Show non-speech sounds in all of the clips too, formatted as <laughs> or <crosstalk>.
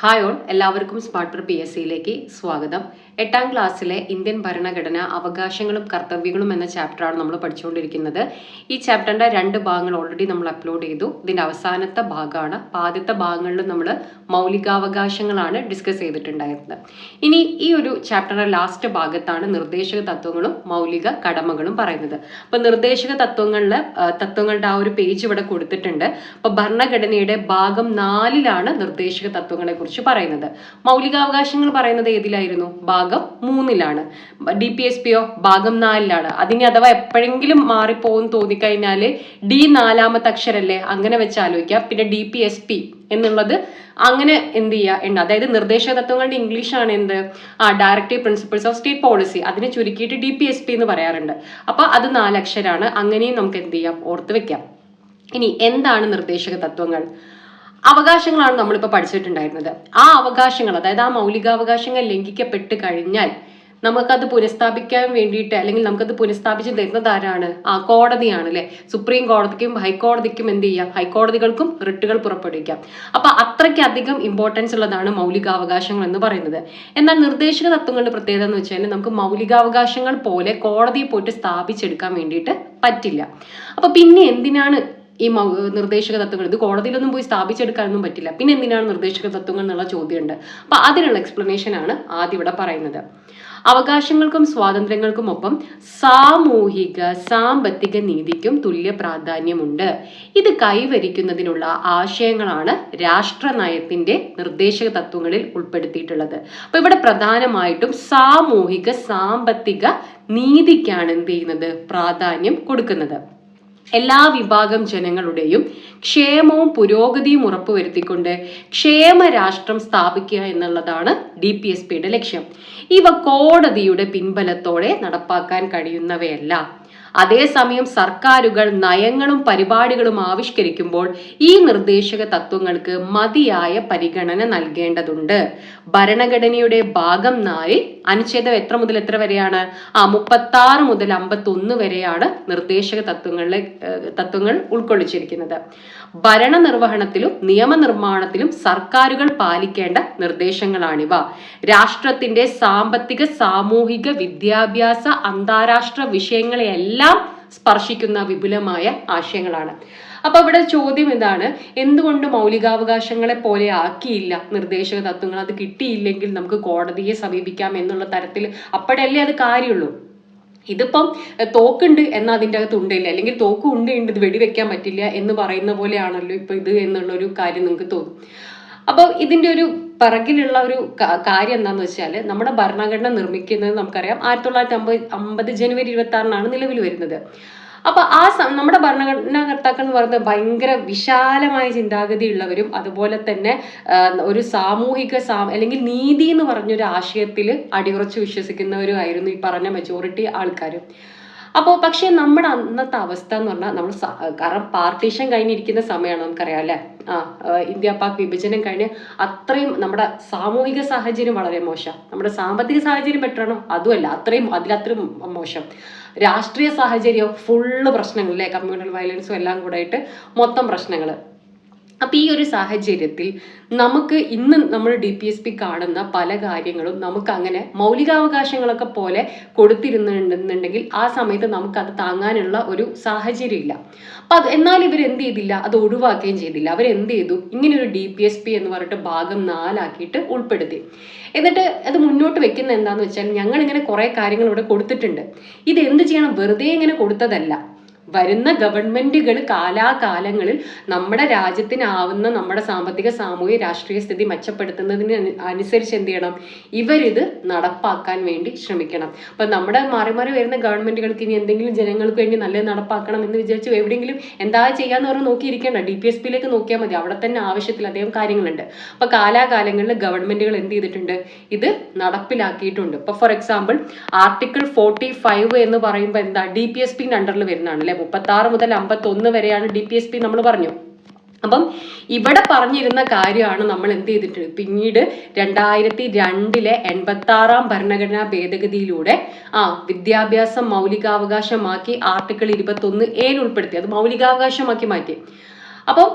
Hi all എല്ലാവർക്കും smart P S സിയിലേക്ക് സ്വാഗതം. എട്ടാം ക്ലാസ്സിലെ ഇന്ത്യൻ ഭരണഘടന അവകാശങ്ങളും കർത്തവ്യങ്ങളും എന്ന ചാപ്റ്ററാണ് നമ്മൾ പഠിച്ചുകൊണ്ടിരിക്കുന്നത്. ഈ ചാപ്റ്ററിന്റെ രണ്ട് ഭാഗങ്ങൾ ഓൾറെഡി നമ്മൾ അപ്ലോഡ് ചെയ്തു. ഇതിന്റെ അവസാനത്തെ ഭാഗമാണ്. ആദ്യത്തെ ഭാഗങ്ങളിൽ നമ്മൾ മൗലികാവകാശങ്ങളാണ് ഡിസ്കസ് ചെയ്തിട്ടുണ്ടായിരുന്നത്. ഇനി ഈ ഒരു ചാപ്റ്ററിന്റെ ലാസ്റ്റ് ഭാഗത്താണ് നിർദ്ദേശക തത്വങ്ങളും മൗലിക കടമകളും പറയുന്നത്. അപ്പോൾ നിർദ്ദേശക തത്വങ്ങളിൽ തത്വങ്ങളുടെ ആ ഒരു പേജ് ഇവിടെ കൊടുത്തിട്ടുണ്ട്. അപ്പോൾ ഭരണഘടനയുടെ ഭാഗം നാലിലാണ് നിർദ്ദേശക തത്വങ്ങളെ കുറിച്ച് പറയുന്നത്. മൗലികാവകാശങ്ങൾ പറയുന്നത് ഏതിലായിരുന്നു? ഭാഗം മൂന്നിലാണ്. ഡി പി എസ് പിയോ? ഭാഗം നാലിലാണ്. അതിന് അഥവാ എപ്പോഴെങ്കിലും മാറിപ്പോകും തോന്നിക്കഴിഞ്ഞാൽ ഡി നാലാമത്തെ അക്ഷരല്ലേ? അങ്ങനെ വെച്ച് ആലോചിക്കാം. പിന്നെ ഡി പി എസ് പി എന്നുള്ളത് അങ്ങനെ എന്ത് ചെയ്യുക ഉണ്ട് അതായത് നിർദ്ദേശക തത്വങ്ങളുടെ ഇംഗ്ലീഷാണ് എന്ത്? ആ directive principles of state policy അതിനെ ചുരുക്കിയിട്ട് ഡി പി എസ് പി എന്ന് പറയാറുണ്ട്. അപ്പൊ അത് നാലക്ഷരാണ്. അങ്ങനെയും നമുക്ക് എന്ത് ചെയ്യാം? ഓർത്ത് വെക്കാം. ഇനി എന്താണ് നിർദ്ദേശക തത്വങ്ങൾ? അവകാശങ്ങളാണ് നമ്മളിപ്പോൾ പഠിച്ചിട്ടുണ്ടായിരുന്നത്. ആ അവകാശങ്ങൾ അതായത് ആ മൗലികാവകാശങ്ങൾ ലംഘിക്കപ്പെട്ട് കഴിഞ്ഞാൽ നമുക്കത് പുനഃസ്ഥാപിക്കാൻ വേണ്ടിയിട്ട് അല്ലെങ്കിൽ നമുക്കത് പുനഃസ്ഥാപിച്ച് തരുന്നത് ആരാണ്? ആ കോടതിയാണ് അല്ലെ? സുപ്രീം കോടതിക്കും ഹൈക്കോടതിക്കും എന്ത് ചെയ്യാം? ഹൈക്കോടതികൾക്കും റിട്ടുകൾ പുറപ്പെടുവിക്കാം. അപ്പൊ അത്രയ്ക്കധികം ഇമ്പോർട്ടൻസ് ഉള്ളതാണ് മൗലികാവകാശങ്ങൾ എന്ന് പറയുന്നത്. എന്നാൽ നിർദ്ദേശക തത്വങ്ങളുടെ പ്രത്യേകത എന്ന് വെച്ചാൽ നമുക്ക് മൗലികാവകാശങ്ങൾ പോലെ കോടതിയിൽ പോയിട്ട് സ്ഥാപിച്ചെടുക്കാൻ വേണ്ടിയിട്ട് പറ്റില്ല. അപ്പൊ പിന്നെ എന്തിനാണ് ഈ നിർദ്ദേശക തത്വങ്ങൾ. ഇത് കോടതിയിലൊന്നും പോയി സ്ഥാപിച്ചെടുക്കാനൊന്നും പറ്റില്ല. പിന്നെ എന്തിനാണ് നിർദ്ദേശക തത്വങ്ങൾ എന്നുള്ള ചോദ്യമുണ്ട്. അപ്പൊ അതിനുള്ള എക്സ്പ്ലനേഷൻ ആണ് ആദ്യം ഇവിടെ പറയുന്നത്. അവകാശങ്ങൾക്കും സ്വാതന്ത്ര്യങ്ങൾക്കും ഒപ്പം സാമൂഹിക സാമ്പത്തിക നീതിക്കും തുല്യ പ്രാധാന്യമുണ്ട്. ഇത് കൈവരിക്കുന്നതിനുള്ള ആശയങ്ങളാണ് രാഷ്ട്രനയത്തിന്റെ നിർദ്ദേശക തത്വങ്ങളിൽ ഉൾപ്പെടുത്തിയിട്ടുള്ളത്. അപ്പൊ ഇവിടെ പ്രധാനമായിട്ടും സാമൂഹിക സാമ്പത്തിക നീതിക്കാണ് എന്ത് ചെയ്യുന്നത്? പ്രാധാന്യം കൊടുക്കുന്നത്. എല്ലാ വിഭാഗം ജനങ്ങളുടെയും ക്ഷേമവും പുരോഗതിയും ഉറപ്പുവരുത്തിക്കൊണ്ട് ക്ഷേമ രാഷ്ട്രം സ്ഥാപിക്കുക എന്നുള്ളതാണ് ഡി പി എസ് പിയുടെ ലക്ഷ്യം. ഇവ കോടതിയുടെ പിൻബലത്തോടെ നടപ്പാക്കാൻ കഴിയുന്നവയല്ല. അതേസമയം സർക്കാരുകൾ നയങ്ങളും പരിപാടികളും ആവിഷ്കരിക്കുമ്പോൾ ഈ നിർദ്ദേശക തത്വങ്ങൾക്ക് മതിയായ പരിഗണന നൽകേണ്ടതുണ്ട്. ഭരണഘടനയുടെ ഭാഗം നാലിൽ അനുച്ഛേദം എത്ര മുതൽ എത്ര വരെയാണ്? ആ മുപ്പത്തി ആറ് മുതൽ അമ്പത്തി ഒന്ന് വരെയാണ് നിർദ്ദേശക തത്വങ്ങളിലെ തത്വങ്ങൾ ഉൾക്കൊള്ളിച്ചിരിക്കുന്നത്. ഭരണനിർവഹണത്തിലും നിയമനിർമ്മാണത്തിലും സർക്കാരുകൾ പാലിക്കേണ്ട നിർദ്ദേശങ്ങളാണിവ. രാഷ്ട്രത്തിന്റെ സാമ്പത്തിക സാമൂഹിക വിദ്യാഭ്യാസ അന്താരാഷ്ട്ര വിഷയങ്ങളെയെല്ലാം സ്പർശിക്കുന്ന വിപുലമായ ആശയങ്ങളാണ്. അപ്പൊ ഇവിടെ ചോദ്യം ഇതാണ് എന്തുകൊണ്ട് മൗലികാവകാശങ്ങളെ പോലെ ആക്കിയില്ല? നിർദ്ദേശക തത്വങ്ങൾ അത് കിട്ടിയില്ലെങ്കിൽ നമുക്ക് കോടതിയെ സമീപിക്കാം എന്നുള്ള തരത്തിൽ അപ്പോഴല്ലേ അത് കാര്യമുള്ളൂ? ഇതിപ്പം തോക്കുണ്ട് എന്നാൽ അതിന്റെ അകത്ത് ഉണ്ടില്ല അല്ലെങ്കിൽ തോക്ക് ഉണ്ട് ഉണ്ട് ഇത് വെടിവെക്കാൻ പറ്റില്ല എന്ന് പറയുന്ന പോലെയാണല്ലോ ഇപ്പൊ ഇത് എന്നുള്ളൊരു കാര്യം നിങ്ങൾക്ക് തോന്നും. അപ്പോൾ ഇതിന്റെ ഒരു പിറകിലുള്ള ഒരു കാര്യം എന്താന്ന് വെച്ചാൽ നമ്മുടെ ഭരണഘടന നിർമ്മിക്കുന്നത് നമുക്കറിയാം ആയിരത്തി തൊള്ളായിരത്തി അമ്പത് അമ്പത് ജനുവരി ഇരുപത്തി ആറിനാണ് നിലവിൽ വരുന്നത്. അപ്പൊ ആ നമ്മുടെ ഭരണഘടനാകർത്താക്കൾ എന്ന് പറയുന്നത് ഭയങ്കര വിശാലമായ ചിന്താഗതി ഉള്ളവരും അതുപോലെ തന്നെ ഒരു സാമൂഹിക അല്ലെങ്കിൽ നീതി എന്ന് പറഞ്ഞൊരു ആശയത്തിൽ അടിയുറച്ച് വിശ്വസിക്കുന്നവരുമായിരുന്നു ഈ പറഞ്ഞ മെജോറിറ്റി ആൾക്കാരും. അപ്പോൾ പക്ഷേ നമ്മുടെ അന്നത്തെ അവസ്ഥ എന്ന് പറഞ്ഞാൽ നമ്മൾ കാരണം പാർട്ടീഷൻ കഴിഞ്ഞിരിക്കുന്ന സമയമാണ് നമുക്കറിയാം അല്ലേ? ആ, ഇന്ത്യ പാക് വിഭജനം കഴിഞ്ഞ് അത്രയും നമ്മുടെ സാമൂഹിക സാഹചര്യം വളരെ മോശം. നമ്മുടെ സാമ്പത്തിക സാഹചര്യം ബെറ്ററാണോ അതുമല്ല അത്രയും അതിലത്രയും മോശം. രാഷ്ട്രീയ സാഹചര്യം ഫുള്ള് പ്രശ്നങ്ങൾ അല്ലേ കമ്മ്യൂണൽ വയലൻസും എല്ലാം കൂടെ ആയിട്ട് മൊത്തം പ്രശ്നങ്ങൾ അപ്പൊ ഈ ഒരു സാഹചര്യത്തിൽ നമുക്ക് ഇന്ന് നമ്മൾ ഡി പി എസ് പി കാണുന്ന പല കാര്യങ്ങളും നമുക്ക് അങ്ങനെ മൗലികാവകാശങ്ങളൊക്കെ പോലെ കൊടുത്തിരുന്നുണ്ടെന്നുണ്ടെങ്കിൽ ആ സമയത്ത് നമുക്ക് അത് താങ്ങാനുള്ള ഒരു സാഹചര്യം ഇല്ല അപ്പൊ അത് എന്നാൽ ഇവർ എന്ത് ചെയ്തില്ല? അത് ഒഴിവാക്കുകയും ചെയ്തില്ല. അവർ എന്ത് ചെയ്തു? ഇങ്ങനെ ഒരു ഡി പി എസ് പി എന്ന് പറഞ്ഞിട്ട് ഭാഗം നാലാക്കിയിട്ട് ഉൾപ്പെടുത്തി. എന്നിട്ട് അത് മുന്നോട്ട് വെക്കുന്ന എന്താന്ന് വെച്ചാൽ ഞങ്ങൾ ഇങ്ങനെ കുറേ കാര്യങ്ങൾ ഇവിടെ കൊടുത്തിട്ടുണ്ട്. ഇത് എന്ത് ചെയ്യണം? വെറുതെ ഇങ്ങനെ കൊടുത്തതല്ല. വരുന്ന ഗവൺമെന്റുകൾ കാലാകാലങ്ങളിൽ നമ്മുടെ രാജ്യത്തിനാവുന്ന നമ്മുടെ സാമ്പത്തിക സാമൂഹ്യ രാഷ്ട്രീയ സ്ഥിതി മെച്ചപ്പെടുത്തുന്നതിന് അനുസരിച്ച് എന്ത് ചെയ്യണം? ഇവരിത് നടപ്പാക്കാൻ വേണ്ടി ശ്രമിക്കണം. അപ്പൊ നമ്മുടെ മാറി മാറി വരുന്ന ഗവൺമെന്റുകൾക്ക് ഇനി എന്തെങ്കിലും ജനങ്ങൾക്ക് വേണ്ടി നല്ലത് നടപ്പാക്കണം എന്ന് വിചാരിച്ച് എവിടെയെങ്കിലും എന്താ ചെയ്യാന്ന് പറഞ്ഞ് നോക്കിയിരിക്കേണ്ട. ഡി പി എസ് പിയിലേക്ക് നോക്കിയാൽ മതി. അവിടെ തന്നെ ആവശ്യത്തിൽ അദ്ദേഹം കാര്യങ്ങളുണ്ട്. അപ്പൊ കാലാകാലങ്ങളിൽ ഗവൺമെന്റുകൾ എന്ത് ചെയ്തിട്ടുണ്ട്? ഇത് നടപ്പിലാക്കിയിട്ടുണ്ട്. ഇപ്പൊ for example article forty five എന്ന് പറയുമ്പോൾ എന്താ? ഡി പി എസ് പിന്റെ അണ്ടറിൽ വരുന്നതാണ് അല്ലെ മുപ്പത്തി ആറ് മുതൽ അമ്പത്തി ഒന്ന് വരെയാണ് ഡി പി എസ് പി നമ്മൾ പറഞ്ഞു. അപ്പം ഇവിടെ പറഞ്ഞിരുന്ന കാര്യമാണ് നമ്മൾ എന്ത് ചെയ്തിട്ട് പിന്നീട് രണ്ടായിരത്തി രണ്ടിലെ എൺപത്തി ആറാം ഭരണഘടനാ ഭേദഗതിയിലൂടെ ആ വിദ്യാഭ്യാസം മൗലികാവകാശമാക്കി ആർട്ടിക്കിൾ ഇരുപത്തൊന്ന് ഏൽ ഉൾപ്പെടുത്തി. അത് മൗലികാവകാശമാക്കി മാറ്റി. അപ്പം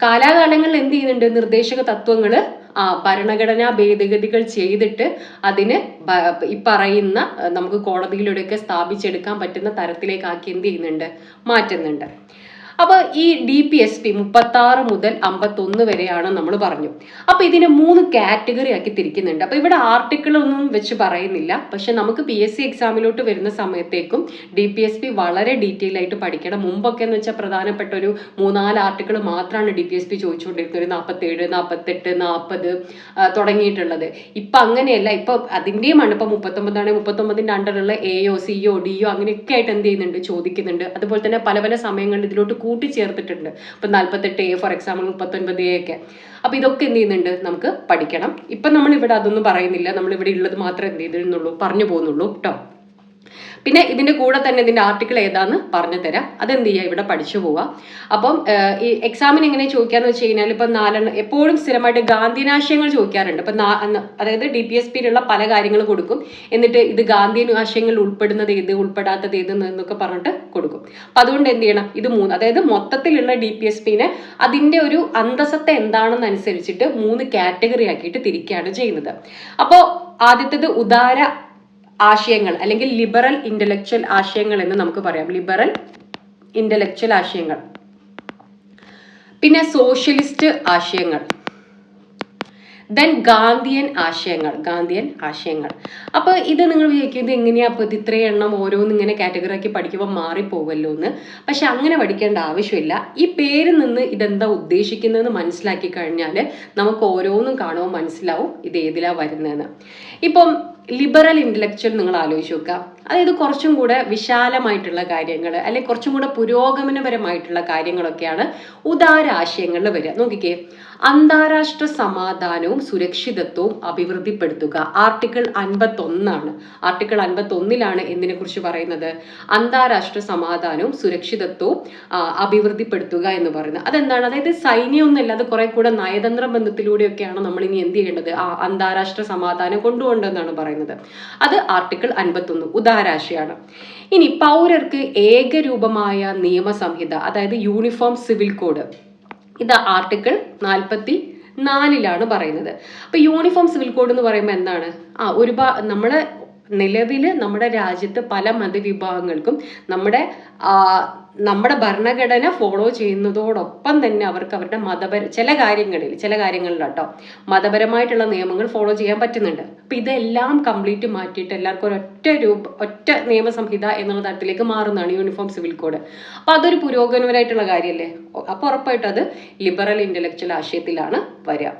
കാലാകാലങ്ങളിൽ എന്ത് ചെയ്യുന്നുണ്ട്? നിർദ്ദേശക തത്വങ്ങൾ ഭരണഘടനാ ഭേദഗതികൾ ചെയ്തിട്ട് അതിന് ഈ പറയുന്ന നമുക്ക് കോടതിയിലൂടെയൊക്കെ സ്ഥാപിച്ചെടുക്കാൻ പറ്റുന്ന തരത്തിലേക്കാക്കി എന്ത് ചെയ്യുന്നുണ്ട്? മാറ്റുന്നുണ്ട്. അപ്പൊ ഈ ഡി പി എസ് പി മുപ്പത്തി ആറ് മുതൽ അമ്പത്തൊന്ന് വരെയാണ് നമ്മൾ പറഞ്ഞു. അപ്പോൾ ഇതിനെ മൂന്ന് കാറ്റഗറി ആക്കി തിരിക്കുന്നുണ്ട്. അപ്പോൾ ഇവിടെ ആർട്ടിക്കിൾ ഒന്നും വെച്ച് പറയുന്നില്ല. പക്ഷെ നമുക്ക് പി എസ് സി എക്സാമിലോട്ട് വരുന്ന സമയത്തേക്കും ഡി പി എസ് പി വളരെ ഡീറ്റെയിൽ ആയിട്ട് പഠിക്കണം. മുമ്പൊക്കെ എന്ന് വെച്ചാൽ പ്രധാനപ്പെട്ട ഒരു മൂന്നാൽ ആർട്ടിക്കിൾ മാത്രമാണ് ഡി പി എസ് പി ചോദിച്ചുകൊണ്ടിരുന്നത്. ഒരു നാൽപ്പത്തേഴ് നാൽപ്പത്തെട്ട് നാൽപ്പത് തുടങ്ങിയിട്ടുള്ളത്. ഇപ്പൊ അങ്ങനെയല്ല. ഇപ്പൊ അതിന്റെയുമാണ്. ഇപ്പൊ മുപ്പത്തൊമ്പതാണെങ്കിൽ മുപ്പത്തൊമ്പതിന്റെ അണ്ടറുള്ള എയോ ഡി ഒ അങ്ങനെയൊക്കെ ആയിട്ട് എന്ത് ചെയ്യുന്നുണ്ട്? ചോദിക്കുന്നുണ്ട്. അതുപോലെ തന്നെ പല പല സമയങ്ങളിൽ ഇതിലോട്ട് കൂട്ടിച്ചേർത്തിട്ടുണ്ട്. ഇപ്പൊ നാൽപ്പത്തെട്ട് എ ഫോർ എക്സാമ്പിൾ മുപ്പത്തൊൻപത് എ ഒക്കെ. അപ്പൊ ഇതൊക്കെ എന്ത് ചെയ്യുന്നുണ്ട്? നമുക്ക് പഠിക്കണം. ഇപ്പൊ നമ്മൾ ഇവിടെ അതൊന്നും പറയുന്നില്ല. നമ്മൾ ഇവിടെ ഉള്ളത് മാത്രമേ എന്ത് ചെയ്തിരുന്നുള്ളൂ? പറഞ്ഞു പോകുന്നുള്ളൂ. കേട്ടോ. പിന്നെ ഇതിന്റെ കൂടെ തന്നെ ഇതിന്റെ ആർട്ടിക്കിൾ ഏതാന്ന് പറഞ്ഞു തരാം. അതെന്ത് ചെയ്യുക ഇവിടെ പഠിച്ചു പോവാം. അപ്പം ഈ എക്സാമിന് എങ്ങനെ ചോദിക്കാന്ന് വെച്ച് കഴിഞ്ഞാൽ ഇപ്പം നാലെണ്ണം എപ്പോഴും സ്ഥിരമായിട്ട് ഗാന്ധിനാശയങ്ങൾ ചോദിക്കാറുണ്ട്. ഇപ്പം അതായത് ഡി പി എസ് പിയിലുള്ള പല കാര്യങ്ങൾ കൊടുക്കും. എന്നിട്ട് ഇത് ഗാന്ധിയൻ ആശയങ്ങളിൽ ഉൾപ്പെടുന്നത് ഏത് ഉൾപ്പെടാത്തത് ഏത് എന്നൊക്കെ പറഞ്ഞിട്ട് കൊടുക്കും. അപ്പം അതുകൊണ്ട് എന്ത് ചെയ്യണം? ഇത് മൂന്ന് അതായത് മൊത്തത്തിലുള്ള ഡി പി എസ് പിന്നെ അതിന്റെ ഒരു അന്തസത്ത എന്താണെന്ന് അനുസരിച്ചിട്ട് മൂന്ന് കാറ്റഗറി ആക്കിയിട്ട് തിരിക്കുകയാണ് ചെയ്യുന്നത്. അപ്പോൾ ആദ്യത്തേത് ഉദാര ആശയങ്ങൾ അല്ലെങ്കിൽ ലിബറൽ ഇന്റലക്ച്വൽ ആശയങ്ങൾ എന്ന് നമുക്ക് പറയാം. ലിബറൽ ഇന്റലക്ച്വൽ ആശയങ്ങൾ. പിന്നെ സോഷ്യലിസ്റ്റ് ആശയങ്ങൾ. ദെൻ ഗാന്ധിയൻ ആശയങ്ങൾ ഗാന്ധിയൻ ആശയങ്ങൾ. അപ്പോൾ ഇത് നിങ്ങൾ വിചാരിക്കുന്നത് എങ്ങനെയാ? അപ്പോൾ ഇത് ഇത്രയും എണ്ണം ഓരോന്ന് ഇങ്ങനെ കാറ്റഗറി ആക്കി പഠിക്കുമ്പോൾ മാറിപ്പോവല്ലോ എന്ന് പക്ഷെ അങ്ങനെ പഠിക്കേണ്ട ആവശ്യമില്ല. ഈ പേരിൽ നിന്ന് ഇതെന്താ ഉദ്ദേശിക്കുന്നതെന്ന് മനസ്സിലാക്കി കഴിഞ്ഞാൽ നമുക്ക് ഓരോന്നും കാണുമ്പോൾ മനസ്സിലാവും ഇത് ഏതിലാ വരുന്നതെന്ന്. ഇപ്പം ലിബറൽ ഇന്റലക്ച്വൽ നിങ്ങൾ ആലോചിച്ച് നോക്കുക. അതായത് കുറച്ചും കൂടെ വിശാലമായിട്ടുള്ള കാര്യങ്ങൾ അല്ലെങ്കിൽ കുറച്ചും കൂടെ പുരോഗമനപരമായിട്ടുള്ള കാര്യങ്ങളൊക്കെയാണ് ഉദാര ആശയങ്ങളിൽ വരിക. നോക്കിക്കേ അന്താരാഷ്ട്ര സമാധാനവും സുരക്ഷിതത്വവും അഭിവൃദ്ധിപ്പെടുത്തുക. ആർട്ടിക്കിൾ അൻപത്തി ഒന്നാണ് ആർട്ടിക്കിൾ അൻപത്തി ഒന്നിലാണ് എന്തിനെ കുറിച്ച് പറയുന്നത്? അന്താരാഷ്ട്ര സമാധാനവും സുരക്ഷിതത്വവും അഭിവൃദ്ധിപ്പെടുത്തുക എന്ന് പറയുന്നത്. അതെന്താണ്? അതായത് സൈന്യമൊന്നുമല്ല അത് കുറെ കൂടെ നയതന്ത്ര ബന്ധത്തിലൂടെയൊക്കെയാണ് നമ്മൾ ഇനി എന്ത് ചെയ്യേണ്ടത്? ആ അന്താരാഷ്ട്ര സമാധാനം കൊണ്ടുപോകേണ്ടതെന്നാണ് പറയുന്നത്. അത് ആർട്ടിക്കിൾ അൻപത്തൊന്ന് ഉദാരാശയാണ്. ഇനി പൗരർക്ക് ഏകരൂപമായ നിയമസംഹിത അതായത് യൂണിഫോം സിവിൽ കോഡ്. ഇത് ആർട്ടിക്കിൾ നാൽപ്പത്തി നാലിലാണ് പറയുന്നത്. അപ്പൊ യൂണിഫോം സിവിൽ കോഡ് എന്ന് പറയുമ്പോൾ എന്താണ്? ആ ഒരുപാട് നമ്മളെ നിലവിൽ നമ്മുടെ രാജ്യത്ത് പല മതവിഭാഗങ്ങൾക്കും നമ്മുടെ നമ്മുടെ ഭരണഘടന ഫോളോ ചെയ്യുന്നതോടൊപ്പം തന്നെ അവർക്ക് അവരുടെ മതപര ചില കാര്യങ്ങളിൽ ചില കാര്യങ്ങളിൽ കേട്ടോ മതപരമായിട്ടുള്ള നിയമങ്ങൾ ഫോളോ ചെയ്യാൻ പറ്റുന്നുണ്ട്. അപ്പം ഇതെല്ലാം കംപ്ലീറ്റ് മാറ്റിയിട്ട് എല്ലാവർക്കും ഒരൊറ്റ രൂപ ഒറ്റ നിയമസംഹിത എന്നുള്ള തരത്തിലേക്ക് മാറുന്നതാണ് യൂണിഫോം സിവിൽ കോഡ് അപ്പം അതൊരു പുരോഗമനപരമായിട്ടുള്ള കാര്യമല്ലേ അപ്പോൾ ഉറപ്പായിട്ടും അത് ലിബറൽ ഇന്റലക്ച്വൽ ആശയത്തിലാണ് വരിക.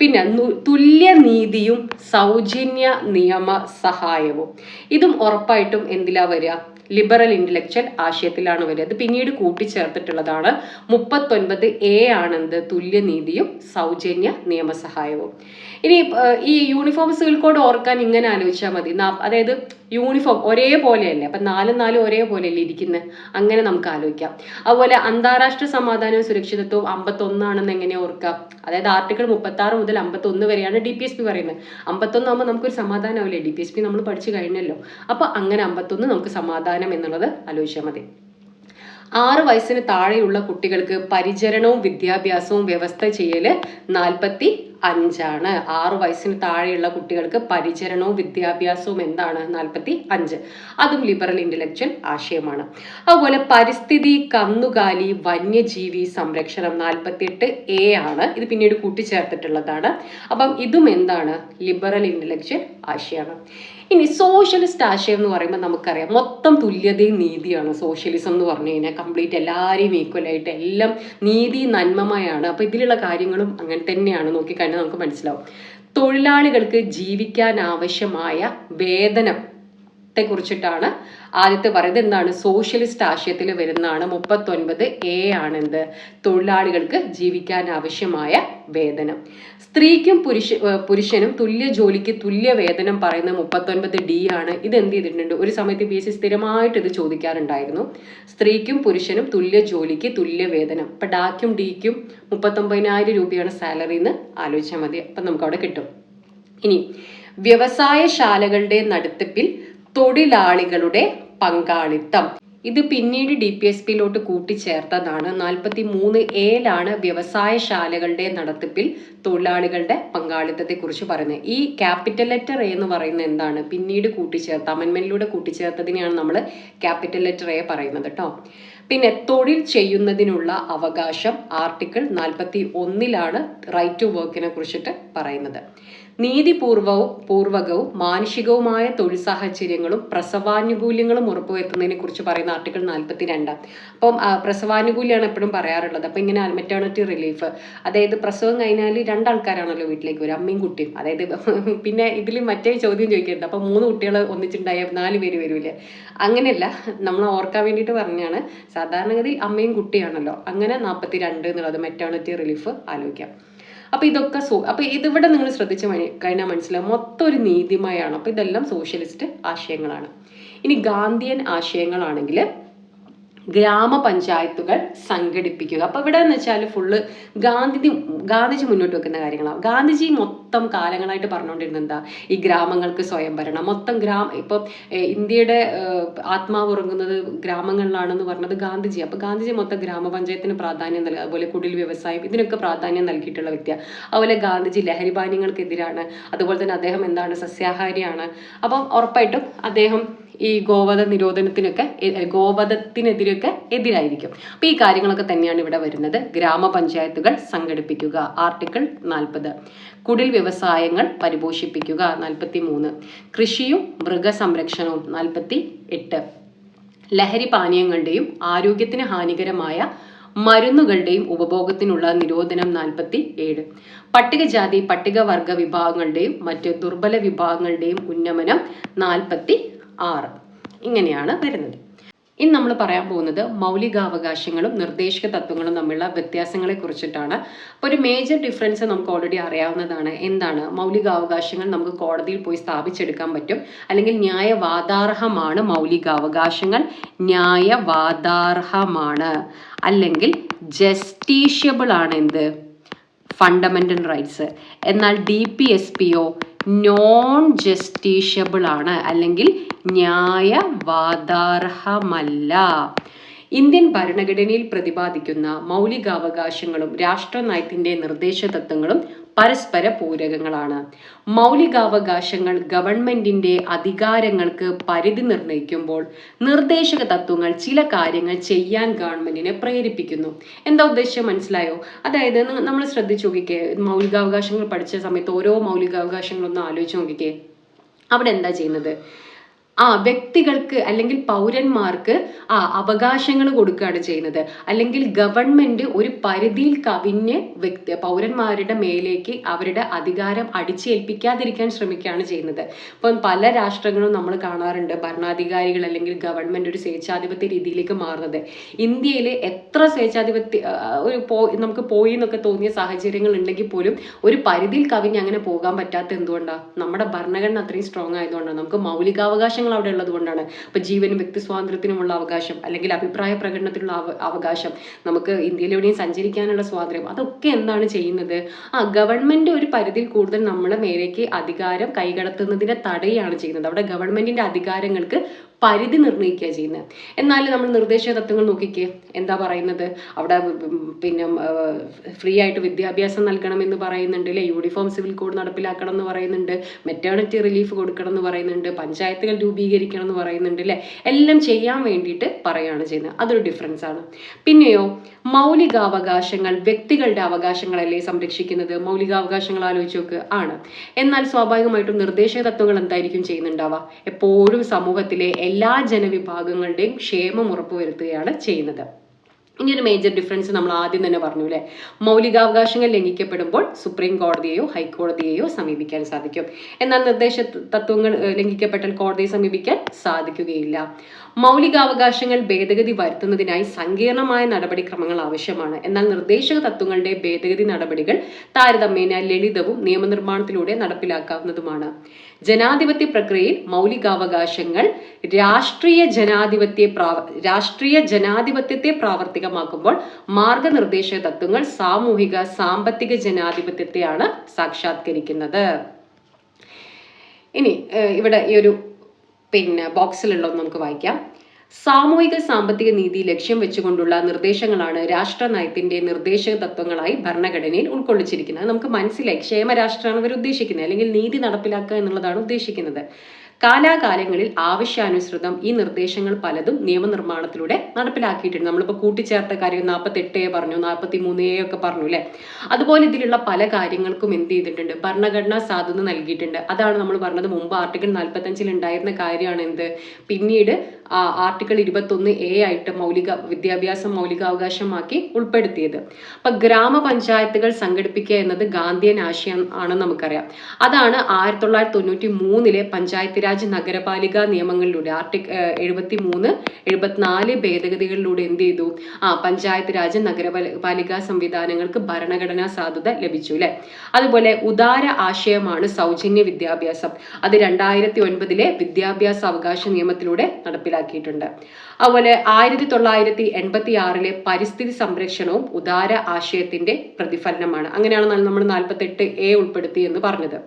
പിന്നെ തുല്യ നീതിയും സൗജന്യ നിയമ സഹായവും. ഇതും ഉറപ്പായിട്ടും എന്തിലാ വരിക? ലിബറൽ ഇന്റലക്ച്വൽ ആശയത്തിലാണ് വരിക. അത് പിന്നീട് കൂട്ടിച്ചേർത്തിട്ടുള്ളതാണ്. മുപ്പത്തൊൻപത് എ ആണെന്ത്? തുല്യനീതിയും സൗജന്യ നിയമസഹായവും. ഇനി ഈ യൂണിഫോം സിവിൽ കോഡ് ഓർക്കാൻ ഇങ്ങനെ ആലോചിച്ചാൽ മതി. അതായത് യൂണിഫോം ഒരേ ഒരേപോലെയല്ലേ? അപ്പൊ നാലും നാലും ഒരേപോലെയല്ലേ ഇരിക്കുന്നത് അങ്ങനെ നമുക്ക് ആലോചിക്കാം. അതുപോലെ അന്താരാഷ്ട്ര സമാധാനവും സുരക്ഷിതത്വവും അമ്പത്തൊന്നാണെന്ന് എങ്ങനെ ഓർക്കാം? അതായത് ആർട്ടിക്കിൾ മുപ്പത്തി ആറ് മുതൽ അമ്പത്തൊന്ന് വരെയാണ് ഡി പി എസ് പി പറയുന്നത് അമ്പത്തൊന്നാകുമ്പോൾ നമുക്കൊരു സമാധാനമാവില്ലേ? ഡി പി എസ് പി നമ്മൾ പഠിച്ചു കഴിഞ്ഞല്ലോ. അപ്പോൾ അങ്ങനെ അമ്പത്തൊന്ന് നമുക്ക് സമാധാനം എന്നുള്ളത് ആലോചിച്ചാൽ മതി. ആറ് വയസ്സിന് താഴെയുള്ള കുട്ടികൾക്ക് പരിചരണവും വിദ്യാഭ്യാസവും വ്യവസ്ഥ ചെയ്യൽ നാൽപ്പത്തി അഞ്ചാണ്. ആറ് വയസ്സിന് താഴെയുള്ള കുട്ടികൾക്ക് പരിചരണവും വിദ്യാഭ്യാസവും എന്താണ്? നാൽപ്പത്തി അഞ്ച്. അതും ലിബറൽ ഇന്റലക്ച്വൽ ആശയമാണ്. അതുപോലെ പരിസ്ഥിതി കന്നുകാലി വന്യജീവി സംരക്ഷണം നാൽപ്പത്തിയെട്ട് എ ആണ്. ഇത് പിന്നീട് കൂട്ടിച്ചേർത്തിട്ടുള്ളതാണ്. അപ്പം ഇതും എന്താണ്? ലിബറൽ ഇന്റലക്ച്വൽ ആശയമാണ് ഇനി സോഷ്യലിസ്റ്റ് ആശയം എന്ന് പറയുമ്പോൾ നമുക്കറിയാം മൊത്തം തുല്യതയും നീതിയാണ് സോഷ്യലിസം എന്ന് പറഞ്ഞു കഴിഞ്ഞാൽ. കംപ്ലീറ്റ് എല്ലാവരെയും ഈക്വലായിട്ട് എല്ലാം നീതി നന്മമയാണ്. അപ്പോൾ ഇതിലുള്ള കാര്യങ്ങളും അങ്ങനെ തന്നെയാണ്. നോക്കിക്കഴിഞ്ഞാൽ നമുക്ക് മനസ്സിലാവും. തൊഴിലാളികൾക്ക് ജീവിക്കാൻ ആവശ്യമായ വേതനം കുറിച്ചിട്ടാണ് ആദ്യത്തെ പറയുന്നത്. എന്താണ്? സോഷ്യലിസ്റ്റ് ആശയത്തിൽ വരുന്നതാണ്. മുപ്പത്തൊൻപത് എ ആണ് എന്ത് തൊഴിലാളികൾക്ക് ജീവിക്കാൻ ആവശ്യമായ വേതനം. സ്ത്രീക്കും പുരുഷ പുരുഷനും തുല്യ ജോലിക്ക് തുല്യ വേതനം പറയുന്ന മുപ്പത്തൊൻപത് ഡി ആണ്. ഇത് എന്ത് ചെയ്തിട്ടുണ്ട്? ഒരു സമയത്ത് പി എസ് സി സ്ഥിരമായിട്ട് ഇത് ചോദിക്കാറുണ്ടായിരുന്നു. സ്ത്രീക്കും പുരുഷനും തുല്യ ജോലിക്ക് തുല്യ വേതനം. ഇപ്പൊ ഡാക്കും ഡിക്കും മുപ്പത്തൊമ്പതിനായിരം രൂപയാണ് സാലറി എന്ന് ആലോചിച്ചാൽ മതി. അപ്പൊ നമുക്ക് അവിടെ കിട്ടും. ഇനി വ്യവസായശാലകളുടെ നടത്തിപ്പിൽ തൊഴിലാളികളുടെ പങ്കാളിത്തം. ഇത് പിന്നീട് ഡി പി എസ് പിയിലോട്ട് കൂട്ടിച്ചേർത്തതാണ്. നാൽപ്പത്തി മൂന്ന് എയിലാണ് വ്യവസായശാലകളുടെ നടത്തിപ്പിൽ തൊഴിലാളികളുടെ പങ്കാളിത്തത്തെ കുറിച്ച് പറയുന്നത്. ഈ ക്യാപിറ്റൽ ലെറ്റർ എ എന്ന് പറയുന്നത് എന്താണ്? പിന്നീട് കൂട്ടിച്ചേർത്ത അമൻമെന്റിലൂടെ കൂട്ടിച്ചേർത്തതിനെയാണ് നമ്മൾ ക്യാപിറ്റൽ ലെറ്റർ എ പറയുന്നത് കേട്ടോ. പിന്നെ തൊഴിൽ ചെയ്യുന്നതിനുള്ള അവകാശം ആർട്ടിക്കിൾ നാൽപ്പത്തി ഒന്നിലാണ് റൈറ്റ് ടു വർക്കിനെ കുറിച്ചിട്ട് പറയുന്നത്. നീതിപൂർവവും പൂർവകവും മാനുഷികവുമായ തൊഴിൽ സാഹചര്യങ്ങളും പ്രസവാനുകൂല്യങ്ങളും ഉറപ്പുവരുത്തുന്നതിനെ കുറിച്ച് പറയുന്ന ആർട്ടിക്കിൾ നാൽപ്പത്തി രണ്ട് അപ്പം പ്രസവാനുകൂല്യമാണ് എപ്പോഴും പറയാറുള്ളത്. അപ്പം ഇങ്ങനെ മെറ്റേണിറ്റി റിലീഫ് അതായത് പ്രസവം കഴിഞ്ഞാൽ രണ്ടാൾക്കാരാണല്ലോ വീട്ടിലേക്ക് വരും അമ്മയും കുട്ടിയും. അതായത് <laughs> പിന്നെ ഇതിൽ മറ്റേ ചോദ്യം ചോദിക്കരുത്. അപ്പം മൂന്ന് കുട്ടികൾ ഒന്നിച്ചുണ്ടായ നാല് പേര് വരൂലേ അങ്ങനെയല്ല. നമ്മൾ ഓർക്കാൻ വേണ്ടിയിട്ട് പറഞ്ഞാണ്. സാധാരണഗതി അമ്മയും കുട്ടിയാണല്ലോ. അങ്ങനെ നാൽപ്പത്തി രണ്ട് എന്നുള്ളത് മെറ്റേണിറ്റി റിലീഫ് ആലോചിക്കാം. അപ്പൊ ഇതൊക്കെ സോ അപ്പൊ ഇതിവിടെ നിങ്ങൾ ശ്രദ്ധിച്ച് കഴിഞ്ഞാൽ മനസ്സിലാവും. മൊത്തം ഒരു നീതിമയാണ് അപ്പൊ ഇതെല്ലാം സോഷ്യലിസ്റ്റ് ആശയങ്ങളാണ്. ഇനി ഗാന്ധിയൻ ആശയങ്ങളാണെങ്കിൽ ഗ്രാമപഞ്ചായത്തുകൾ സംഘടിപ്പിക്കുക. അപ്പോൾ ഇവിടെ എന്ന് വെച്ചാൽ ഫുള്ള് ഗാന്ധിജി ഗാന്ധിജി മുന്നോട്ട് വെക്കുന്ന കാര്യങ്ങളാണ് ഗാന്ധിജി മൊത്തം കാലങ്ങളായിട്ട് പറഞ്ഞുകൊണ്ടിരുന്നത് എന്താ? ഈ ഗ്രാമങ്ങൾക്ക് സ്വയംഭരണം മൊത്തം ഗ്രാമ ഇപ്പം ഇന്ത്യയുടെ ആത്മാവ് ഉറങ്ങുന്നത് ഗ്രാമങ്ങളിലാണെന്ന് പറഞ്ഞത് ഗാന്ധിജി. അപ്പോൾ ഗാന്ധിജി മൊത്തം ഗ്രാമപഞ്ചായത്തിന് പ്രാധാന്യം നൽകുക അതുപോലെ കുടിൽ വ്യവസായം ഇതിനൊക്കെ പ്രാധാന്യം നൽകിയിട്ടുള്ള വ്യക്തിയാണ് അതുപോലെ ഗാന്ധിജി ലഹരിപാനീയങ്ങൾക്കെതിരാണ് അതുപോലെ തന്നെ അദ്ദേഹം എന്താണ് സസ്യാഹാരിയാണ്. അപ്പം ഉറപ്പായിട്ടും അദ്ദേഹം ഈ ഗോവധ നിരോധനത്തിനൊക്കെ ഗോവധത്തിനെതിരൊക്കെ എതിരായിരിക്കും. അപ്പൊ ഈ കാര്യങ്ങളൊക്കെ തന്നെയാണ് ഇവിടെ വരുന്നത്. ഗ്രാമപഞ്ചായത്തുകൾ സംഘടിപ്പിക്കുക. ആർട്ടിക്കിൾ നാൽപ്പത്. കുടിൽ വ്യവസായങ്ങൾ പരിപോഷിപ്പിക്കുക. നാൽപ്പത്തി മൂന്ന് കൃഷിയും മൃഗസംരക്ഷണവും. നാൽപ്പത്തി എട്ട് ലഹരി പാനീയങ്ങളുടെയും ആരോഗ്യത്തിന് ഹാനികരമായ മരുന്നുകളുടെയും ഉപഭോഗത്തിനുള്ള നിരോധനം. നാൽപ്പത്തി ഏഴ് പട്ടികജാതി പട്ടികവർഗ വിഭാഗങ്ങളുടെയും മറ്റ് ദുർബല വിഭാഗങ്ങളുടെയും ഉന്നമനം. നാൽപ്പത്തി ആറ് ഇങ്ങനെയാണ് വരുന്നത്. ഇനി നമ്മൾ പറയാൻ പോകുന്നത് മൗലികാവകാശങ്ങളും നിർദ്ദേശക തത്വങ്ങളും തമ്മിലുള്ള വ്യത്യാസങ്ങളെ കുറിച്ചിട്ടാണ്. അപ്പോൾ ഒരു മേജർ ഡിഫറൻസ് നമുക്ക് ഓൾറെഡി അറിയാവുന്നതാണ്. എന്താണ്? മൗലികാവകാശങ്ങൾ നമുക്ക് കോടതിയിൽ പോയി സ്ഥാപിച്ചെടുക്കാൻ പറ്റും. അല്ലെങ്കിൽ ന്യായവാദാർഹമാണ് മൗലികാവകാശങ്ങൾ. ന്യായവാദാർഹമാണ്. അല്ലെങ്കിൽ ജസ്റ്റീഷ്യബിൾ ആണ് എന്ത്? ഫണ്ടമെന്റൽ റൈറ്റ്സ് എന്നാൽ ഡി പി എസ് പി ഒ നോൺ ജസ്റ്റീഷ്യബിൾ ആണ്. അല്ലെങ്കിൽ ന്യായവാദാർഹമല്ല. ഇന്ത്യൻ ഭരണഘടനയിൽ പ്രതിപാദിക്കുന്ന മൗലികാവകാശങ്ങളും രാഷ്ട്രനയത്തിന്റെ നിർദ്ദേശ തത്വങ്ങളും പരസ്പര പൂരകങ്ങളാണ്. മൗലികാവകാശങ്ങൾ ഗവൺമെന്റിന്റെ അധികാരങ്ങൾക്ക് പരിധി നിർണയിക്കുമ്പോൾ നിർദ്ദേശക തത്വങ്ങൾ ചില കാര്യങ്ങൾ ചെയ്യാൻ ഗവൺമെന്റിനെ പ്രേരിപ്പിക്കുന്നു. എന്താ ഉദ്ദേശം? മനസ്സിലായോ? അതായത് നമ്മൾ ശ്രദ്ധിച്ചു നോക്കിക്കേ മൗലികാവകാശങ്ങൾ പഠിച്ച സമയത്ത് ഓരോ മൗലികാവകാശങ്ങളൊന്നും ആലോചിച്ച് നോക്കിക്കേ. അവിടെ എന്താ ചെയ്യുന്നത്? ആ വ്യക്തികൾക്ക് അല്ലെങ്കിൽ പൗരന്മാർക്ക് ആ അവകാശങ്ങൾ കൊടുക്കുകയാണ് ചെയ്യുന്നത്. അല്ലെങ്കിൽ ഗവൺമെന്റ് ഒരു പരിധിയിൽ കവിഞ്ഞ് വ്യക്തി പൗരന്മാരുടെ മേലേക്ക് അവരുടെ അധികാരം അടിച്ചേൽപ്പിക്കാതിരിക്കാൻ ശ്രമിക്കുകയാണ് ചെയ്യുന്നത്. ഇപ്പം പല രാഷ്ട്രങ്ങളും നമ്മൾ കാണാറുണ്ട് ഭരണാധികാരികൾ അല്ലെങ്കിൽ ഗവൺമെന്റ് ഒരു സ്വേച്ഛാധിപത്യ രീതിയിലേക്ക് മാറുന്നത്. ഇന്ത്യയിൽ എത്ര സ്വേച്ഛാധിപത്യ ഒരു നമുക്ക് പോയി എന്നൊക്കെ തോന്നിയ സാഹചര്യങ്ങൾ ഉണ്ടെങ്കിൽ പോലും ഒരു പരിധിയിൽ കവിഞ്ഞ് അങ്ങനെ പോകാൻ പറ്റാത്ത എന്തുകൊണ്ടാണ് നമ്മുടെ ഭരണഘടന അത്രയും സ്ട്രോങ് ആയതുകൊണ്ടാണ് നമുക്ക് മൗലികാവകാശങ്ങൾ അവകാശങ്ങൾ അവിടെ ഉള്ളതുകൊണ്ടാണ് അപ്പോൾ ജീവനും വ്യക്തി സ്വാതന്ത്ര്യത്തിനുമുള്ള അവകാശം അല്ലെങ്കിൽ അഭിപ്രായ പ്രകടനത്തിനുള്ള അവകാശം നമുക്ക് ഇന്ത്യയിലെവിടെയും സഞ്ചരിക്കാനുള്ള സ്വാതന്ത്ര്യം അതൊക്കെ എന്താണ് ചെയ്യുന്നത്? ആ ഗവൺമെന്റ് ഒരു പരിധിയിൽ കൂടുതൽ നമ്മളെ മേലേക്ക് അധികാരം കൈകടത്തുന്നതിനെ തടയാണ് ചെയ്യുന്നത്. അവിടെ ഗവൺമെന്റിന്റെ അധികാരങ്ങൾക്ക് പരിധി നിർണയിക്കുക ചെയ്യുന്നത് എന്നാൽ നമ്മൾ നിർദ്ദേശ തത്വങ്ങൾ നോക്കിക്കേ. എന്താ പറയുന്നത്? അവിടെ പിന്നെ ഫ്രീ ആയിട്ട് വിദ്യാഭ്യാസം നൽകണം എന്ന് പറയുന്നുണ്ട് അല്ലെ? യൂണിഫോം സിവിൽ കോഡ് നടപ്പിലാക്കണം എന്ന് പറയുന്നുണ്ട്. മെറ്റേണിറ്റി റിലീഫ് കൊടുക്കണം എന്ന് പറയുന്നുണ്ട്. പഞ്ചായത്തുകൾ രൂപീകരിക്കണം എന്ന് പറയുന്നുണ്ട് അല്ലെ? എല്ലാം ചെയ്യാൻ വേണ്ടിയിട്ട് പറയുകയാണ് ചെയ്യുന്നത് അതൊരു ഡിഫറൻസ് ആണ്. പിന്നെയോ മൗലികാവകാശങ്ങൾ വ്യക്തികളുടെ അവകാശങ്ങളല്ലേ സംരക്ഷിക്കുന്നത്? മൗലികാവകാശങ്ങൾ ആലോചിച്ച് നോക്ക്. ആണ്. എന്നാൽ സ്വാഭാവികമായിട്ടും നിർദ്ദേശ തത്വങ്ങൾ എന്തായിരിക്കും ചെയ്യുന്നുണ്ടാവുക? എപ്പോഴും സമൂഹത്തിലെ എല്ലാ ജനവിഭാഗങ്ങളുടെയും ക്ഷേമം ഉറപ്പുവരുത്തുകയാണ് ചെയ്യുന്നത്. ഇനി ഒരു മേജർ ഡിഫറൻസ് നമ്മൾ ആദ്യം തന്നെ പറഞ്ഞു അല്ലേ? മൗലികാവകാശങ്ങൾ ലംഘിക്കപ്പെടുമ്പോൾ സുപ്രീം കോടതിയെയോ ഹൈക്കോടതിയെയോ സമീപിക്കാൻ സാധിക്കും. എന്നാൽ നിർദ്ദേശ തത്വങ്ങൾ ലംഘിക്കപ്പെട്ടാൽ കോടതിയെ സമീപിക്കാൻ സാധിക്കുകയില്ല. മൗലികാവകാശങ്ങൾ ഭേദഗതി വരുത്തുന്നതിനായി സങ്കീർണമായ നടപടിക്രമങ്ങൾ ആവശ്യമാണ്. എന്നാൽ നിർദ്ദേശക തത്വങ്ങളുടെ ഭേദഗതി നടപടികൾ താരതമ്യേന ലളിതവും നിയമനിർമ്മാണത്തിലൂടെ നടപ്പിലാക്കാവുന്നതുമാണ്. ജനാധിപത്യ പ്രക്രിയയിൽ മൗലികാവകാശങ്ങൾ രാഷ്ട്രീയ ജനാധിപത്യ രാഷ്ട്രീയ ജനാധിപത്യത്തെ പ്രാവർത്തികമാക്കുമ്പോൾ മാർഗനിർദ്ദേശ തത്വങ്ങൾ സാമൂഹിക സാമ്പത്തിക ജനാധിപത്യത്തെയാണ് സാക്ഷാത്കരിക്കുന്നത്. ഇനി ഇവിടെ ഈ ഒരു പിന്നെ ബോക്സിലുള്ളത് നമുക്ക് വായിക്കാം. സാമൂഹിക സാമ്പത്തിക നീതി ലക്ഷ്യം വെച്ചുകൊണ്ടുള്ള നിർദ്ദേശങ്ങളാണ് രാഷ്ട്ര നയത്തിന്റെ നിർദ്ദേശക തത്വങ്ങളായി ഭരണഘടനയിൽ ഉൾക്കൊള്ളിച്ചിരിക്കുന്നത്. നമുക്ക് മനസ്സിലായി ക്ഷേമ രാഷ്ട്രമാണ് ഇവർ ഉദ്ദേശിക്കുന്നത് അല്ലെങ്കിൽ നീതി നടപ്പിലാക്കുക എന്നുള്ളതാണ് ഉദ്ദേശിക്കുന്നത്. കാലാകാലങ്ങളിൽ ആവശ്യാനുസൃതം ഈ നിർദ്ദേശങ്ങൾ പലതും നിയമനിർമ്മാണത്തിലൂടെ നടപ്പിലാക്കിയിട്ടുണ്ട്. നമ്മളിപ്പോൾ കൂട്ടിച്ചേർത്ത കാര്യം നാൽപ്പത്തെട്ട് പറഞ്ഞു നാൽപ്പത്തി മൂന്ന് എ ഒക്കെ പറഞ്ഞു അല്ലേ? അതുപോലെ ഇതിലുള്ള പല കാര്യങ്ങൾക്കും എന്ത് ചെയ്തിട്ടുണ്ട്? ഭരണഘടനാ സാധുത നൽകിയിട്ടുണ്ട്. അതാണ് നമ്മൾ പറഞ്ഞത് മുമ്പ് ആർട്ടിക്കിൾ നാൽപ്പത്തഞ്ചിൽ ഉണ്ടായിരുന്ന കാര്യമാണ് എന്ത്? പിന്നീട് ആർട്ടിക്കിൾ ഇരുപത്തൊന്ന് എ ആയിട്ട് മൗലിക വിദ്യാഭ്യാസം മൗലികാവകാശമാക്കി ഉൾപ്പെടുത്തിയത്. അപ്പൊ ഗ്രാമപഞ്ചായത്തുകൾ സംഘടിപ്പിക്കുക എന്നത് ഗാന്ധിയൻ ആശയം ആണെന്ന് നമുക്കറിയാം. അതാണ് ആയിരത്തി തൊള്ളായിരത്തി തൊണ്ണൂറ്റി മൂന്നിലെ പഞ്ചായത്ത് രാജ് നഗരപാലിക നിയമങ്ങളിലൂടെ ആർട്ടിക് എഴുപത്തി മൂന്ന് എഴുപത്തിനാല് ഭേദഗതികളിലൂടെ എന്ത് ചെയ്തു? ആ പഞ്ചായത്ത് രാജ് നഗരപാലിക സംവിധാനങ്ങൾക്ക് ഭരണഘടനാ സാധുത ലഭിച്ചു അല്ലെ അതുപോലെ ഉദാര ആശയമാണ് സൗജന്യ വിദ്യാഭ്യാസം. അത് രണ്ടായിരത്തി ഒൻപതിലെ വിദ്യാഭ്യാസ അവകാശ നിയമത്തിലൂടെ നടപ്പിലാക്കിയിട്ടുണ്ട്. അതുപോലെ ആയിരത്തി തൊള്ളായിരത്തി എൺപത്തി ആറിലെ പരിസ്ഥിതി സംരക്ഷണവും ഉദാര ആശയത്തിന്റെ പ്രതിഫലനമാണ്. അങ്ങനെയാണ് നമ്മൾ നാൽപ്പത്തി എട്ട് എ ഉൾപ്പെടുത്തി എന്ന് പറഞ്ഞത്.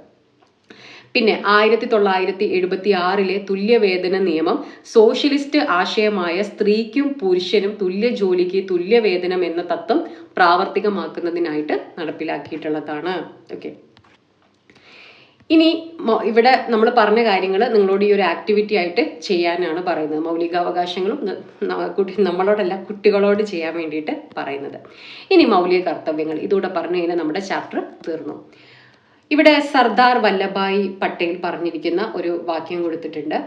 പിന്നെ ആയിരത്തി തൊള്ളായിരത്തി എഴുപത്തി ആറിലെ തുല്യവേതന നിയമം സോഷ്യലിസ്റ്റ് ആശയമായ സ്ത്രീക്കും പുരുഷനും തുല്യ ജോലിക്ക് തുല്യവേതനം എന്ന തത്വം പ്രാവർത്തികമാക്കുന്നതിനായിട്ട് നടപ്പിലാക്കിയിട്ടുള്ളതാണ്. ഓക്കെ ഇനി ഇവിടെ നമ്മൾ പറഞ്ഞ കാര്യങ്ങൾ നിങ്ങളോട് ഈ ഒരു ആക്ടിവിറ്റി ആയിട്ട് ചെയ്യാനാണ് പറയുന്നത്. മൗലികാവകാശങ്ങളും കുട്ടി നമ്മളോടല്ല കുട്ടികളോട് ചെയ്യാൻ വേണ്ടിയിട്ട് പറയുന്നത്. ഇനി മൗലിക കർത്തവ്യങ്ങൾ ഇതൂടെ പറഞ്ഞു കഴിഞ്ഞാൽ നമ്മുടെ ചാപ്റ്റർ തീർന്നു. ഇവിടെ സർദാർ വല്ലഭായ് പട്ടേൽ പറഞ്ഞിരിക്കുന്ന ഒരു വാക്യം കൊടുത്തിട്ടുണ്ട്.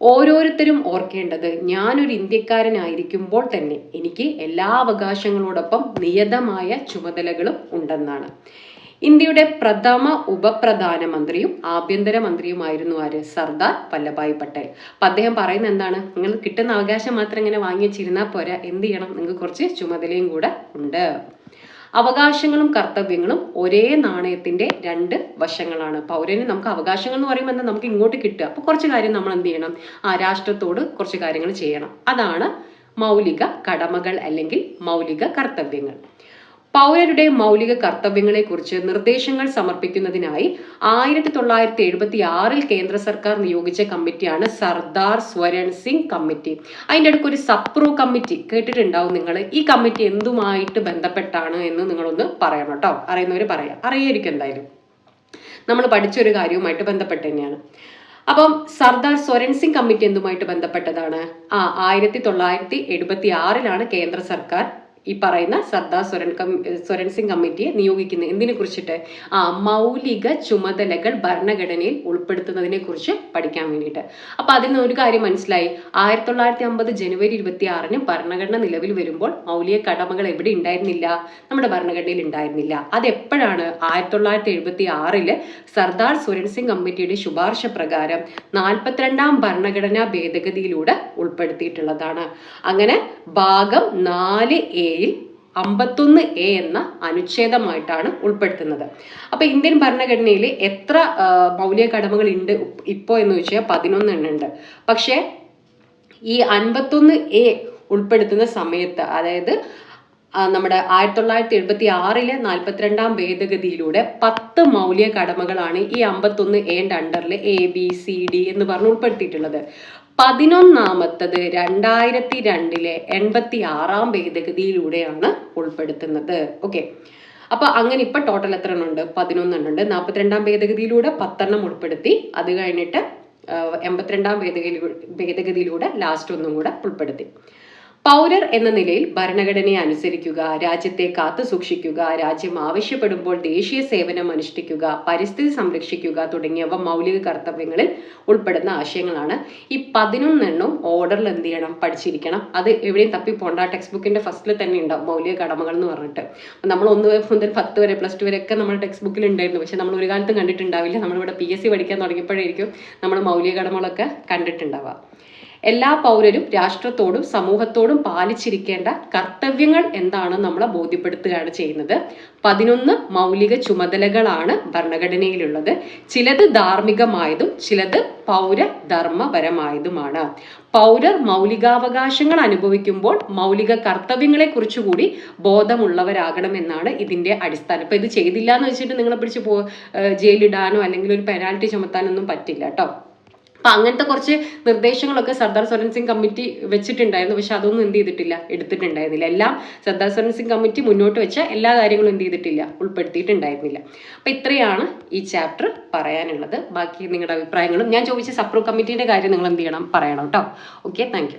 ഓരോരുത്തരും ഓർക്കേണ്ടത് ഞാനൊരു ഇന്ത്യക്കാരനായിരിക്കുമ്പോൾ തന്നെ എനിക്ക് എല്ലാ അവകാശങ്ങളോടൊപ്പം നിയതമായ ചുമതലകളും ഉണ്ടെന്നാണ്. ഇന്ത്യയുടെ പ്രഥമ ഉപപ്രധാനമന്ത്രിയും ആഭ്യന്തര മന്ത്രിയുമായിരുന്നു ആര്? സർദാർ വല്ലഭായ് പട്ടേൽ. അപ്പൊ അദ്ദേഹം പറയുന്ന എന്താണ്? നിങ്ങൾ കിട്ടുന്ന അവകാശം മാത്രം ഇങ്ങനെ വാങ്ങി വെച്ചിരുന്നാൽ പോരാ. എന്ത് ചെയ്യണം? നിങ്ങൾക്ക് കുറച്ച് ചുമതലയും കൂടെ ഉണ്ട്. അവകാശങ്ങളും കർത്തവ്യങ്ങളും ഒരേ നാണയത്തിന്റെ രണ്ട് വശങ്ങളാണ്. പൗരന് നമുക്ക് അവകാശങ്ങൾ എന്ന് പറയുമ്പോൾ എന്താ? നമുക്ക് ഇങ്ങോട്ട് കിട്ടുക. അപ്പോൾ കുറച്ച് കാര്യം നമ്മൾ എന്ത് ചെയ്യണം? ആ രാഷ്ട്രത്തോട് കുറച്ച് കാര്യങ്ങൾ ചെയ്യണം. അതാണ് മൗലിക കടമകൾ അല്ലെങ്കിൽ മൗലിക കർത്തവ്യങ്ങൾ. പൗരരുടെ മൗലിക കർത്തവ്യങ്ങളെക്കുറിച്ച് നിർദ്ദേശങ്ങൾ സമർപ്പിക്കുന്നതിനായി ആയിരത്തി തൊള്ളായിരത്തി എഴുപത്തി ആറിൽ കേന്ദ്ര സർക്കാർ നിയോഗിച്ച കമ്മിറ്റിയാണ് സർദാർ സ്വരൺ സിംഗ് കമ്മിറ്റി. അതിന്റെ അടുക്ക് ഒരു സപ്രോ കമ്മിറ്റി കേട്ടിട്ടുണ്ടാവും നിങ്ങൾ ഈ കമ്മിറ്റി എന്തുമായിട്ട് ബന്ധപ്പെട്ടാണ് എന്ന് നിങ്ങളൊന്ന് പറയണം കേട്ടോ. അറിയുന്നവർ പറയാം. അറിയായിരിക്കും എന്തായാലും. നമ്മൾ പഠിച്ചൊരു കാര്യവുമായിട്ട് ബന്ധപ്പെട്ട് തന്നെയാണ്. അപ്പം സർദാർ സ്വരൺ സിംഗ് കമ്മിറ്റി എന്തുമായിട്ട് ബന്ധപ്പെട്ടതാണ്? ആ ആയിരത്തി തൊള്ളായിരത്തി എഴുപത്തി ആറിലാണ് കേന്ദ്ര സർക്കാർ ഈ പറയുന്ന സർദാർ സ്വരൻ സ്വരൻ സിംഗ് കമ്മിറ്റിയെ നിയോഗിക്കുന്നത് എന്തിനെ കുറിച്ചിട്ട് ആ മൗലിക ചുമതലകൾ ഭരണഘടനയിൽ ഉൾപ്പെടുത്തുന്നതിനെ കുറിച്ച് പഠിക്കാൻ വേണ്ടിയിട്ട്. അപ്പൊ അതിൽ നിന്ന് ഒരു കാര്യം മനസ്സിലായി. ആയിരത്തി തൊള്ളായിരത്തി അമ്പത് ജനുവരി ഇരുപത്തി ആറിന് ഭരണഘടന നിലവിൽ വരുമ്പോൾ മൗലിക കടമകൾ എവിടെ ഉണ്ടായിരുന്നില്ല? നമ്മുടെ ഭരണഘടനയിൽ ഉണ്ടായിരുന്നില്ല. അത് എപ്പോഴാണ് ആയിരത്തി തൊള്ളായിരത്തി എഴുപത്തി ആറിൽ സർദാർ സുരൻ സിംഗ് കമ്മിറ്റിയുടെ ശുപാർശ പ്രകാരം നാൽപ്പത്തിരണ്ടാം ഭരണഘടനാ ഭേദഗതിയിലൂടെ ഉൾപ്പെടുത്തിയിട്ടുള്ളതാണ്. അങ്ങനെ ഭാഗം നാല് എ എയിൽ അമ്പത്തൊന്ന് എ എന്ന അനുച്ഛേദമായിട്ടാണ് ഉൾപ്പെടുത്തുന്നത്. അപ്പൊ ഇന്ത്യൻ ഭരണഘടനയിൽ എത്ര മൗലിക കടമകൾ ഉണ്ട് ഇപ്പോ എന്ന് വെച്ചാൽ പതിനൊന്ന് എണ്ണം ഉണ്ട് പക്ഷേ ഈ അൻപത്തൊന്ന് എ ഉൾപ്പെടുത്തുന്ന സമയത്ത് അതായത് നമ്മുടെ ആയിരത്തി തൊള്ളായിരത്തി എഴുപത്തി ആറിലെ നാൽപ്പത്തിരണ്ടാം ഭേദഗതിയിലൂടെ പത്ത് മൗലിക കടമകളാണ് ഈ അമ്പത്തൊന്ന് എന്റെ അണ്ടറിൽ എ ബി സി ഡി എന്ന് പറഞ്ഞ് ഉൾപ്പെടുത്തിയിട്ടുള്ളത്. പതിനൊന്നാമത്തത് രണ്ടായിരത്തി രണ്ടിലെ എൺപത്തി ആറാം ഭേദഗതിയിലൂടെയാണ് ഉൾപ്പെടുത്തുന്നത്. ഓക്കെ അപ്പൊ അങ്ങനെ ഇപ്പൊ ടോട്ടൽ എത്ര എണ്ണം ഉണ്ട് പതിനൊന്നെണ്ണം ഉണ്ട് നാൽപ്പത്തിരണ്ടാം ഭേദഗതിയിലൂടെ പത്തെണ്ണം ഉൾപ്പെടുത്തി. അത് കഴിഞ്ഞിട്ട് എൺപത്തിരണ്ടാം ഭേദഗതി ഭേദഗതിയിലൂടെ ലാസ്റ്റ് ഒന്നും കൂടെ ഉൾപ്പെടുത്തി. പൗരർ എന്ന നിലയിൽ ഭരണഘടനയെ അനുസരിക്കുക രാജ്യത്തെ കാത്തു സൂക്ഷിക്കുക രാജ്യം ആവശ്യപ്പെടുമ്പോൾ ദേശീയ സേവനം അനുഷ്ഠിക്കുക പരിസ്ഥിതി സംരക്ഷിക്കുക തുടങ്ങിയവ മൗലിക കർത്തവ്യങ്ങളിൽ ഉൾപ്പെടുന്ന ആശയങ്ങളാണ്. ഈ പതിനൊന്നെണ്ണം ഓർഡറിൽ എന്ത് ചെയ്യണം? പഠിച്ചിരിക്കണം. അത് എവിടെയും തപ്പി പോണ്ട ടെക്സ്റ്റ് ബുക്കിന്റെ ഫസ്റ്റിൽ തന്നെ ഉണ്ടാവും മൗലിക കടമകൾ എന്ന് പറഞ്ഞിട്ട്. നമ്മൾ ഒന്ന് മുതൽ പത്ത് വരെ പ്ലസ് ടു വരെ ഒക്കെ നമ്മുടെ ടെക്സ്റ്റ് ബുക്കിൽ ഉണ്ടായിരുന്നു. പക്ഷെ നമ്മൾ ഒരു കാലത്തും കണ്ടിട്ടുണ്ടാവില്ല. നമ്മളിവിടെ പി എസ് സി പഠിക്കാൻ തുടങ്ങിയപ്പോഴായിരിക്കും നമ്മൾ മൗലിക കടമകളൊക്കെ കണ്ടിട്ടുണ്ടാവുക. എല്ലാ പൗരരും രാഷ്ട്രത്തോടും സമൂഹത്തോടും പാലിച്ചിരിക്കേണ്ട കർത്തവ്യങ്ങൾ എന്താണ് നമ്മളെ ബോധ്യപ്പെടുത്തുകയാണ് ചെയ്യുന്നത്. പതിനൊന്ന് മൗലിക ചുമതലകളാണ് ഭരണഘടനയിലുള്ളത്. ചിലത് ധാർമ്മികമായതും ചിലത് പൗര ധർമ്മപരമായതുമാണ് പൗരർ മൗലികാവകാശങ്ങൾ അനുഭവിക്കുമ്പോൾ മൗലിക കർത്തവ്യങ്ങളെ കുറിച്ചുകൂടി ബോധമുള്ളവരാകണമെന്നാണ് ഇതിന്റെ അടിസ്ഥാനം. ഇപ്പൊ ഇത് ചെയ്തില്ല എന്ന് വെച്ചിട്ട് നിങ്ങളെ പിടിച്ച് പോ ജയിലിടാനോ അല്ലെങ്കിൽ ഒരു പെനാൽറ്റി ചുമത്താനൊന്നും പറ്റില്ല കേട്ടോ. അപ്പം അങ്ങനത്തെ കുറച്ച് നിർദ്ദേശങ്ങളൊക്കെ സർദാർ സ്വരൺ സിംഗ് കമ്മിറ്റി വെച്ചിട്ടുണ്ടായിരുന്നു. പക്ഷെ അതൊന്നും എന്ത് ചെയ്തിട്ടില്ല. എടുത്തിട്ടുണ്ടായിരുന്നില്ല. എല്ലാം സർദാർ സ്വരൺ സിംഗ് കമ്മിറ്റി മുന്നോട്ട് വെച്ച എല്ലാ കാര്യങ്ങളും എന്ത് ചെയ്തിട്ടില്ല. ഉൾപ്പെടുത്തിയിട്ടുണ്ടായിരുന്നില്ല. അപ്പം ഇത്രയാണ് ഈ ചാപ്റ്റർ പറയാനുള്ളത്. ബാക്കി നിങ്ങളുടെ അഭിപ്രായങ്ങളും ഞാൻ ചോദിച്ച സപ്രോ കമ്മിറ്റീന്റെ കാര്യം നിങ്ങൾ എന്ത് ചെയ്യണം പറയണം കേട്ടോ. Okay thank